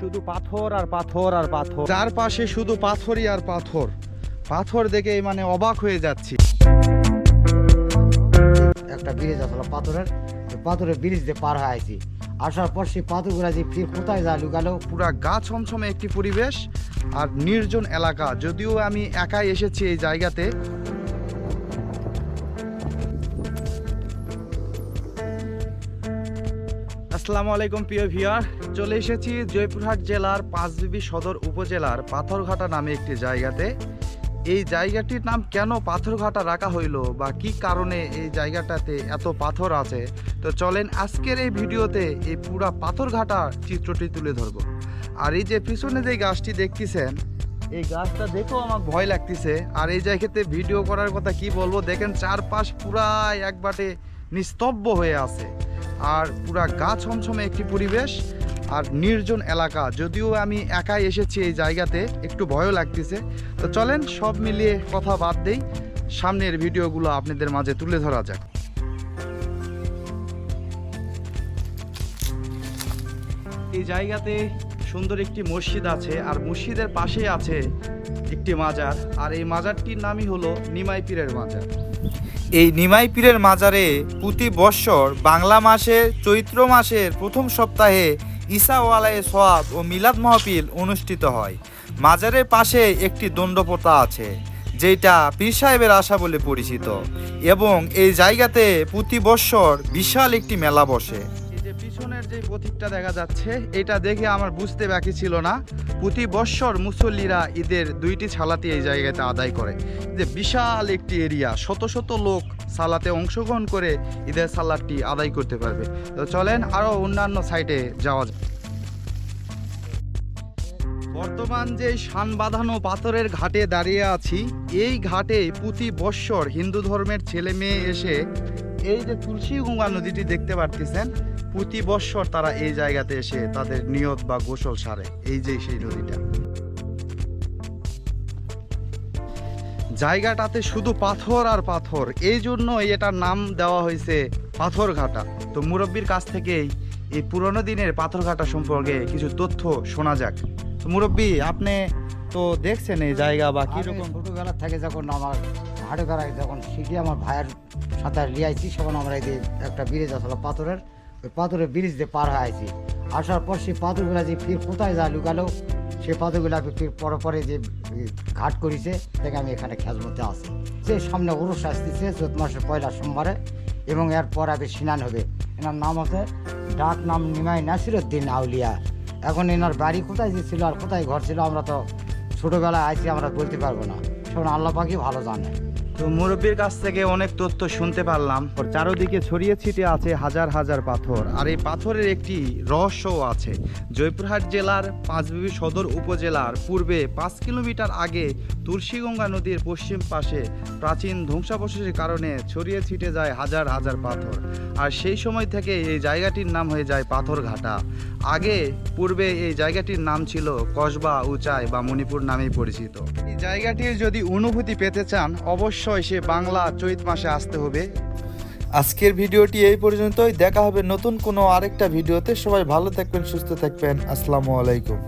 শুধু পাথর আর পাথর আর পাথর। চারপাশে শুধু পাথরই আর পাথর। পাথর দেখে মানে অবাক হয়ে যাচ্ছি। একটা ব্রিজ আসলে পাথরের। পাথরের ব্রিজ দিয়ে পার হয়ে আইছি। আসার পর সেই পাথরগুলা যে ফির কোথায় যা লুকালো? পুরা গা ছমছমে একটি পরিবেশ আর নির্জন এলাকা। যদিও আমি একাই এসেছি এই জায়গাতে আসসালামু আলাইকুম, প্রিয় ভিউয়ার। চলে এসেছি জয়পুরহাট জেলার পাঁচবিবি সদর উপজেলার পাথরঘাটা নামে একটি জায়গাতে। এই জায়গাটির নাম কেন পাথরঘাটা রাখা হইল বা কি কারণে এই জায়গাটাতে এত পাথর আছে? তো চলেন আজকের এই ভিডিওতে এই পুরা পাথরঘাটা চিত্রটি তুলে ধরবো। আর এই যে পিছনে যে গাছটি দেখতেছেন, এই গাছটা দেখেও আমার ভয় লাগতেছে। আর এই জায়গাতে ভিডিও করার কথা কি বলব? দেখেন চারপাশ পুরাই একবারে নিস্তব্ধ হয়ে আছে। আর পুরা গা ছমছমে একটি পরিবেশ আর নির্জন এলাকা। যদিও আমি একাই এসেছি এই জায়গাতে, একটু ভয়ও লাগতেছে। তো চলেন সব মিলিয়ে কথা বাদ দেই। সামনের ভিডিওগুলো আপনাদের মাঝে তুলে ধরা যাক। এই জায়গাতে সুন্দর একটি মসজিদ আছে আর মসজিদের পাশে আছে একটি মাজার। আর এই মাজারটির নামই হলো নিমাই পীরের মাজার। এই নিমাই পীরের মাজারে প্রতি বৎসর বাংলা মাসের চৈত্র মাসের প্রথম সপ্তাহে ইসাওয়ালায় সোয়াব ও মিলাদ মাহফিল অনুষ্ঠিত হয়। মাজারের পাশে একটি দণ্ডপোতা আছে যেটা পীর সাহেবের আশা বলে পরিচিত এবং এই জায়গাতে প্রতি বৎসর বিশাল একটি মেলা বসে। যে পিছনের যে প্রতীকটা দেখা যাচ্ছে, এটা দেখে আমার বুঝতে বাকি ছিল না। প্রতি বৎসর মুসল্লিরা ঈদের দুইটি ছালাতে এই জায়গাতে আদায় করে। যে বিশাল একটি এরিয়া, শত শত লোক সালাতে অংশগ্রহণ করে ঈদের সালাদটি আদায় করতে পারবে। তো চলেন আরও অন্যান্য সাইটে যাওয়া যায় বর্তমান যে শান বাঁধানো পাথরের ঘাটে দাঁড়িয়ে আছি, এই ঘাটে প্রতি বৎসর হিন্দু ধর্মের ছেলে মেয়ে এসে এই যে তুলসী গঙ্গা নদীটি দেখতে পারতেছেন, প্রতি বৎসর তারা এই জায়গাতে এসে তাদের নিয়ত বা গোসল সারে, এই যে সেই নদীটা। জায়গাটাতে শুধু পাথর আর পাথর, এই জন্য এটার নাম দেওয়া হয়েছে পাথরঘাটা। তো মুরব্বীর কাছ থেকেই এই পুরনো দিনের পাথরঘাটা সম্পর্কে কিছু তথ্য শোনা যাক। তো মুরব্বী, আপনি তো দেখছেন এই জায়গা বা কীরকম? ছোটবেলা থেকে যখন আমার হাটে বেড়াই যখন শিখি আমার ভাইয়ের সাঁতার লিয়ে আইছি তখন আমরা এই একটা ব্রিজ আসলে পাথরের, ওই পাথরের ব্রিজ দিয়ে পার হয়ে আইছি। আসার পর সেই পাথরগুলা যে ফির কোথায় যা লুকালো, সেই পাথরগুলা ফির পরে পরে যে ঘাট করেছে থেকে আমি এখানে খেজমতে আসি সে সামনে উরুষ আসতেছে চৈত মাসের পয়লা সোমবারে, এবং এরপর আগে সিনান হবে। এনার নাম আছে ডাক নাম নিমাই নাসিরুদ্দিন আউলিয়া। এখন এনার বাড়ি কোথায় যে ছিল আর কোথায় ঘর ছিল, আমরা তো ছোটোবেলায় আইছি, আমরা বলতে পারব না। সেখন আল্লাহ পাখি ভালো জানে। তো মুরব্বীর কাছ থেকে অনেক তথ্য শুনতে পারলাম। চারদিকে ছড়িয়ে ছিটে আছে হাজার হাজার পাথর। আর এই পাথরের একটি রহস্যও আছে। জয়পুরহাট জেলার পাঁচবিবি সদর উপজেলার পূর্বে পাঁচ কিলোমিটার আগে তুলসীগঙ্গা নদীর পশ্চিম পাশে প্রাচীন ধ্বংসাবশেষের কারণে ছড়িয়ে ছিটে যায় হাজার হাজার পাথর। আর সেই সময় থেকে এই জায়গাটির নাম হয়ে যায় পাথরঘাটা। আগে পূর্বে এই জায়গাটির নাম ছিল কসবা, উচাই বা মণিপুর নামেই পরিচিত। এই জায়গাটির যদি অনুভূতি পেতে চান অবশ্যই সে বাংলা চৈত মাসে আসতে হবে। আজকের ভিডিওটি এই পর্যন্তই। দেখা হবে নতুন কোনো আরেকটা ভিডিওতে। সবাই ভালো থাকবেন, সুস্থ থাকবেন। আসসালামু আলাইকুম।